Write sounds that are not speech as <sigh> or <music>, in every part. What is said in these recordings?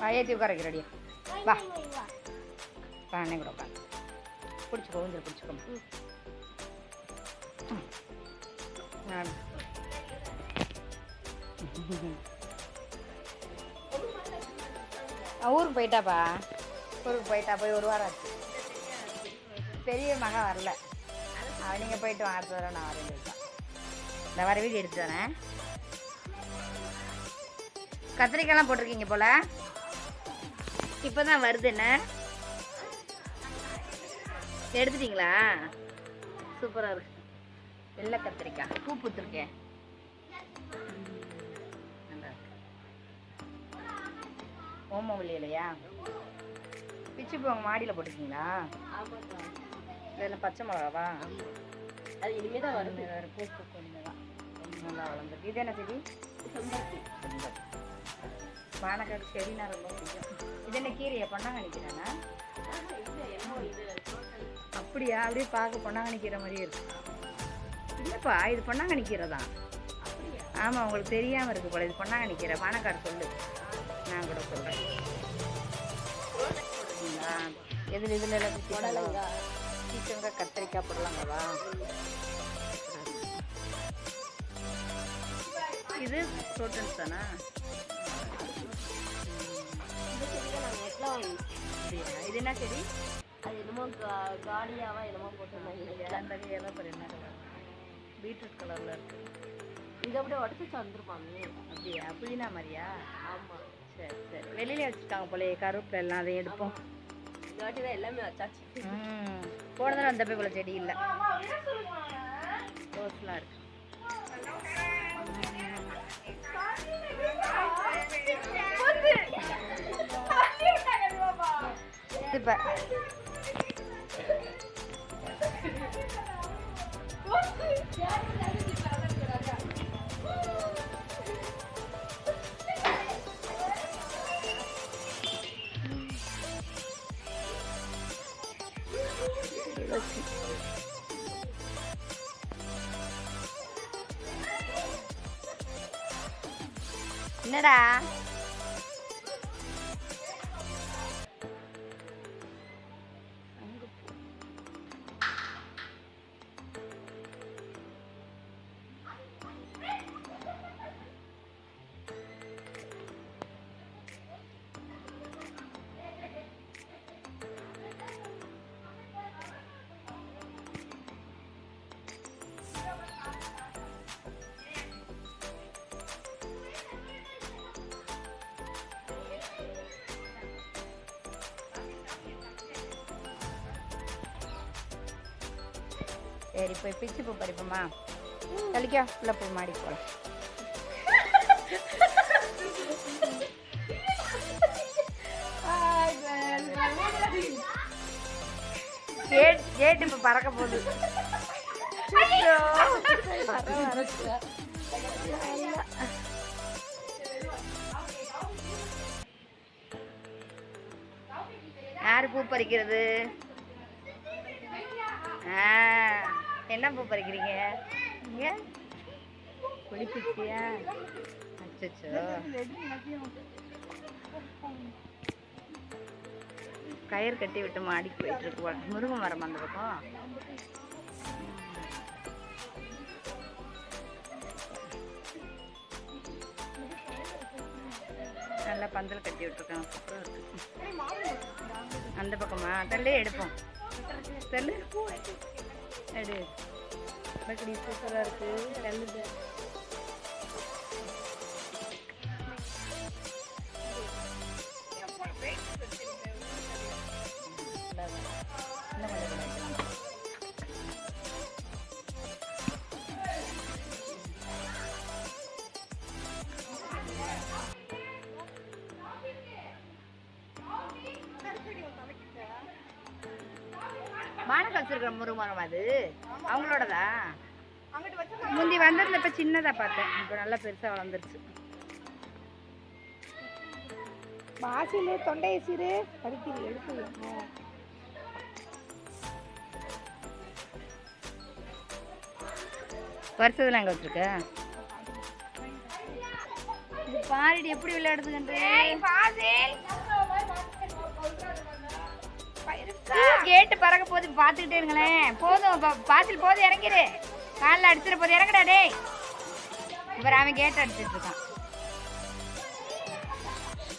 வா ஏற்றி உட்கார ரெடியா வா வா கூட உட்காந்து பிடிச்சிக்கோ ஊஞ்சல் பிடிச்சிக்கோ ஆ. ஊருக்கு போயிட்டாப்பா? ஊருக்கு போயிட்டா போய் ஒரு வாரம் ஆச்சு. பெரிய மகன் வரல. அவன் நீங்கள் போயிட்டு வாங்க அடுத்த தடவை நான் வரேன் இந்த வர வீடு எடுத்து வரேன் கத்திரிக்காய்லாம் போட்டிருக்கீங்க போல? இப்போ தான் வருது என்ன? எடுத்துட்டீங்களா? சூப்பராக இருக்கு. வெள்ளை கத்திரிக்காய். பூ பூத்துருக்கேன் ஓமவல்லி இல்லையா பிச்சு போங்க மாடியில் போட்டிருக்கீங்களா? இதில் பச்சை மிளகாவா? அது இனிமே தான் வருது வேறு பூ பூக்கும் இனிமேதான். நல்லா வளர்ந்துருக்கு. இது என்ன செடி? பானக்காடு செடினா ரொம்ப பிடிக்கும். இது என்ன கீரையை? பொன்னாங்க நிற்கிறானா அப்படியா? அப்படியே பார்க்க பொன்னாங்கன்னு மாதிரியே இருக்கு. இல்லைப்பா இது பொன்னாங்கணி கீரை தான். ஆமாம் உங்களுக்கு தெரியாமல் இருக்கு போல. இது பொன்னாங்க நிற்கிற வானக்காடு சொல்லு. நான் கூட சொல்கிறேன் எதில் இதில் எல்லாம் புடலங்கா. பீக்கங்காய் கத்திரிக்காய் போடலாங்கவா இது ப்ரோட்டன்ஸ் தானா? இது என்ன செடி? அது என்னமோ கா- காலியாவா என்னமோ போட்டிருந்தாங்க. அந்த இலை என்ன கலர் பீட்ரூட் கலரில் இருக்கு. இதை அப்படியே உடச்சி வந்துருப்பாங்க அப்படியா? புதினா மாதிரியா? ஆமாம் சரி சரி. வெளியில வச்சுருக்காங்க போலயே கருவேப்பிலை எல்லாம் அதை எடுப்போம். இந்த வாட்டி தான் எல்லாமே வச்சாச்சு. ம். போன தடவை அந்த போய் போல செடி இல்லை. ரோஸ்லாம் இருக்கு இப்போ என்னடா சரி போய் பிச்சு பூ பறிப்போமா? தலிக்கா உள்ள போய் மாடி போகலாம் கேட் கேட் இப்போ பறக்க போகுது. யாரு பூ பறிக்கிறது? ஆ, என்ன பூ பறிக்கிறீங்க? இங்க குளிப்பிச்சியா அச்சோ கயிறு கட்டி விட்டு மாடிக்கு போயிட்டு இருக்கு. போல. முருங்கை மரம் அந்த பக்கம். நல்லா பந்தல் கட்டி விட்டுருக்காங்க சூப்பராக இருக்கு. அந்த பக்கமா? தள்ளே எடுப்போம். தள்ளு எடு. பக்கடி சூப்பராக இருக்குது தள்ளுது மானக்கு வச்சிருக்கிற முருமரம் அது? அவங்களோடதா? முந்தி வந்ததுல இப்ப சின்னதா பார்த்தேன். இப்போ நல்லா பெருசா வளர்ந்துருச்சு. வாசிலு தொண்டை சிறு படிக்கிறது எழுத்து வருஷத்துல எங்க வச்சிருக்க? பாருடி எப்படி விளையாடுதுன்ற கேட்டு பறக்க போது பார்த்துக்கிட்டே இருங்களேன். போதும் ப- பாசில் போதும் இறங்கிரு. காலில் அடிச்சிட போது இறங்கடா டேய். இவர் அவன் கேட்டு அடிச்சிட்டு இருக்கான்.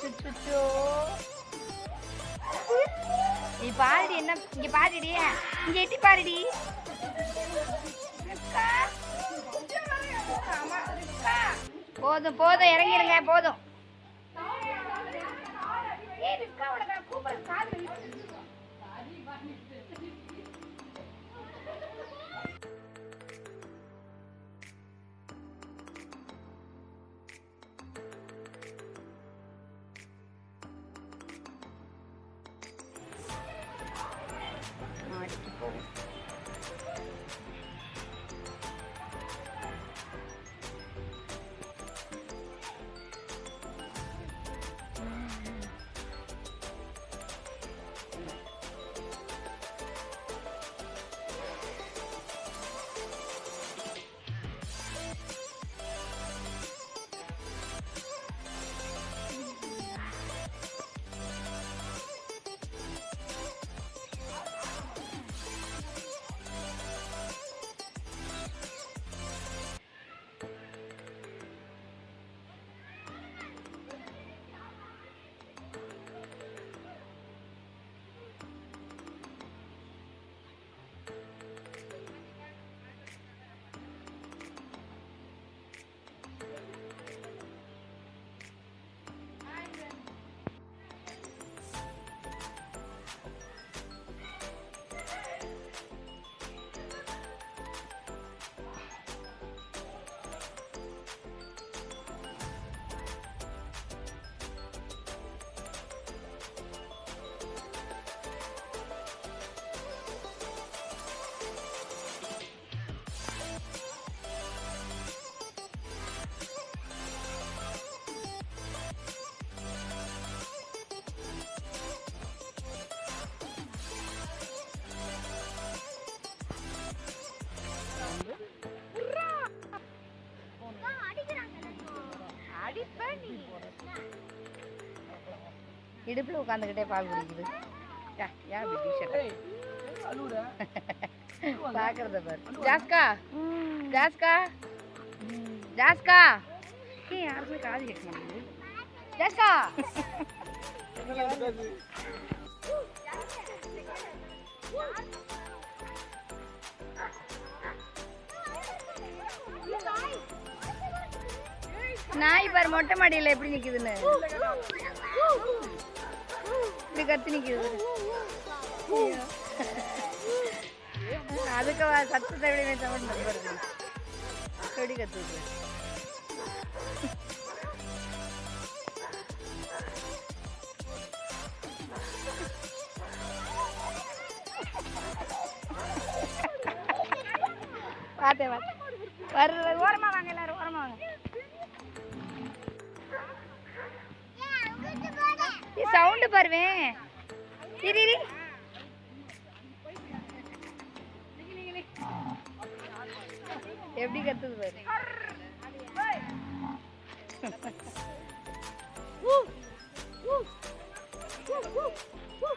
சுச்சுச்சோ. நீ பாருடி என்ன இங்க பாருடி. இங்க எட்டி பாருடி. போதும் போதும் இறங்கிருங்க போதும். இடுப்புல உட்காந்துக்கிட்டே பால் குடிக்குது. அப்படி டிஷர்ட் <laughs> பாக்குறத பாரு. ஜாஸ்கா ஜாஸ்கா. ஜாஸ்கா. யாருமே காது கேட்க மாட்டேங்குது ஜாஸ்கா. நாய் பாரு மொட்டை மாடியில எப்படி நிக்குதுன்னு. இப்படி கத்தி நிக்குது. அதுக்கு சத்து சத்தத்தை விட சவுண்ட் வருது எப்படி கத்துது? பார்த்தேன் பார்த்தேன் வர்ற ஓரமாக ஓரமா வாங்க. சவுண்டு பாருவேன் இரு எப்படி கத்துது பாரு Woo! Woo! Woo! Woo!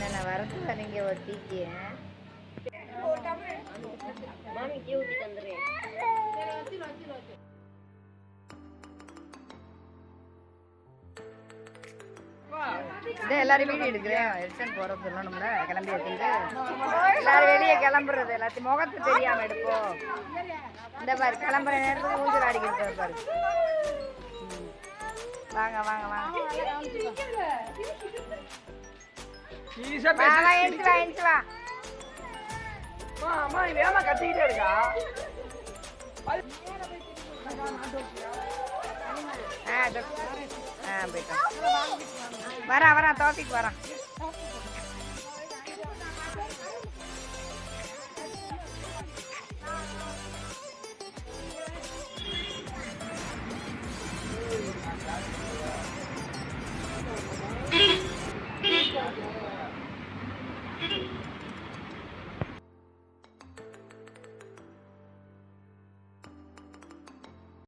நான் வரது வரீங்க ஒட்டிக்கேன் மாமிக்கு ஊற்றி தந்துடுறேன் இதே எல்லாரும் வீடியோ எடுக்கிறேன் எரிசன் போற சொல்லணும்ல கிளம்பி எடுத்துட்டு எல்லாரும் வெளியே கிளம்புறது எல்லாத்தையும் முகத்து தெரியாம எடுப்போம் இந்த பாரு கிளம்புற நேரத்துக்கு ஊஞ்சல் ஆடிக்கிட்டு பாரு. வாங்க வாங்க வாங்க வா வா எழுந்து வா எழுந்து வா. அம்மா அம்மா ஏமா கத்திக்கிட்டே இருக்கா? ஆ வரேன் வரேன் தோப்பிக்கு வரேன்